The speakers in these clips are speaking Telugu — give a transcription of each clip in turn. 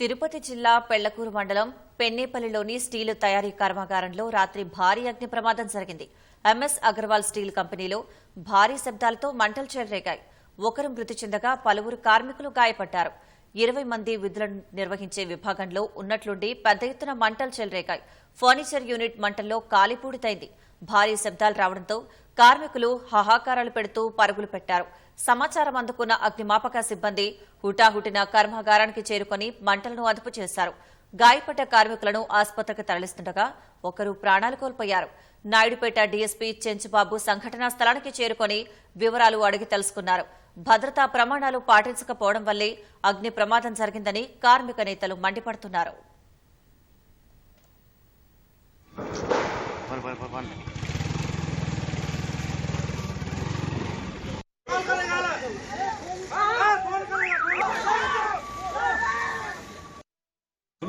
తిరుపతి జిల్లా పెళ్ళకూరు మండలం పెన్నేపల్లిలోని స్టీలు తయారీ కర్మాగారంలో రాత్రి భారీ అగ్ని ప్రమాదం జరిగింది. ఎంఎస్ అగర్వాల్ స్టీల్ కంపెనీలో భారీ శబ్దాలతో మంటలు చెలరేగాయి. ఒకరు మృతి చెందగా పలువురు కార్మికులు గాయపడ్డారు. ఇరవై మంది విధులను నిర్వహించే విభాగంలో ఉన్నట్లుండి పెద్ద ఎత్తున మంటలు చెలరేగాయి. ఫర్నిచర్ యూనిట్ మంటల్లో కాలిపూడితైంది. భారీ శబ్దాలు రావడంతో కార్మికులు హాహాకారాలు పెడుతూ పరుగులు పెట్టారు. సమాచారం అందుకున్న అగ్నిమాపక సిబ్బంది హుటాహుటిన కర్మాగారానికి చేరుకుని మంటలను అదుపు చేశారు. గాయపడ్డ కార్మికులను ఆసుపత్రికి తరలిస్తుండగా ఒకరు ప్రాణాలు కోల్పోయారు. నాయుడుపేట డీఎస్పీ చెంచుబాబు సంఘటనా స్థలానికి చేరుకుని వివరాలు అడిగి తెలుసుకున్నారు. భద్రతా ప్రమాణాలు పాటించకపోవడం వల్లే అగ్ని ప్రమాదం జరిగిందని కార్మిక నేతలు మండిపడుతున్నారు.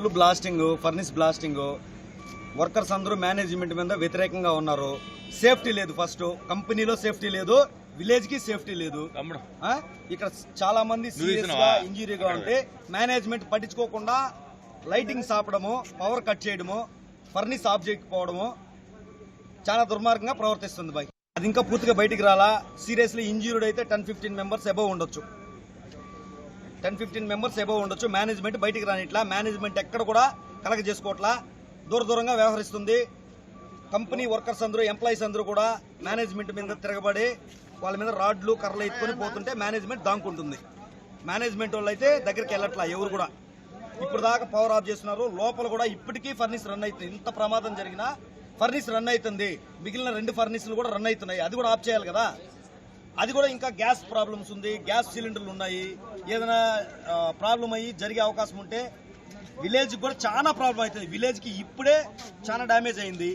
Full blasting furnace blasting. Workers అందరూ మేనేజ్మెంట్ మీద వ్యతిరేకంగా ఉన్నారు. సేఫ్టీ లేదు ఫస్ట్. కంపెనీలో సేఫ్టీ లేదు విలేజ్కి సేఫ్టీ లేదు? ఇక్కడ చాలా మంది సీరియస్గా ఇంజురీగా ఉంటే మేనేజ్మెంట్ పట్టించుకోకుండా లైటింగ్స్ ఆపడము పవర్ కట్ చేయడము ఫర్నిస్ ఆఫ్ చేయకపోవడము చాలా దుర్మార్గంగా ప్రవర్తిస్తుంది బాయ్. అది ఇంకా పూర్తిగా బయటికి రాలా. సీరియస్లీ ఇంజూర్డ్ అయితే టెన్ ఫిఫ్టీన్ మెంబర్స్ అబౌవ్ ఉండొచ్చు. టెన్ ఫిఫ్టీన్ మెంబర్స్ ఎబో ఉండొచ్చు. మేనేజ్మెంట్ బయటికి రానిట్లా మేనేజ్మెంట్ ఎక్కడ కూడా కలగ చేసుకోవట్లా. దూర దూరంగా వ్యవహరిస్తుంది. కంపెనీ వర్కర్స్ అందరూ ఎంప్లాయీస్ అందరూ కూడా మేనేజ్మెంట్ మీద తిరగబడి వాళ్ళ మీద రాడ్లు కర్రలు ఎత్తుకొని పోతుంటే మేనేజ్మెంట్ దాంకుంటుంది. మేనేజ్మెంట్ వాళ్ళు అయితే దగ్గరికి వెళ్ళట్లా ఎవరు కూడా. ఇప్పుడు దాకా పవర్ ఆఫ్ చేస్తున్నారు. లోపల కూడా ఇప్పటికీ ఫర్నిస్ రన్ అవుతుంది ఇంత ప్రమాదం జరిగినా ఫర్నిస్ రన్ అవుతుంది మిగిలిన రెండు ఫర్నిస్లు కూడా రన్ అవుతున్నాయి. అది కూడా ఆఫ్ చేయాలి కదా. అది కూడా ఇంకా గ్యాస్ ప్రాబ్లమ్స్ ఉంది గ్యాస్ సిలిండర్లు ఉన్నాయి. ఏదైనా ప్రాబ్లం అయ్యి జరిగే అవకాశం ఉంటే విలేజ్కి కూడా చాలా ప్రాబ్లం అవుతుంది. విలేజ్కి ఇప్పుడే చాలా డ్యామేజ్ అయింది.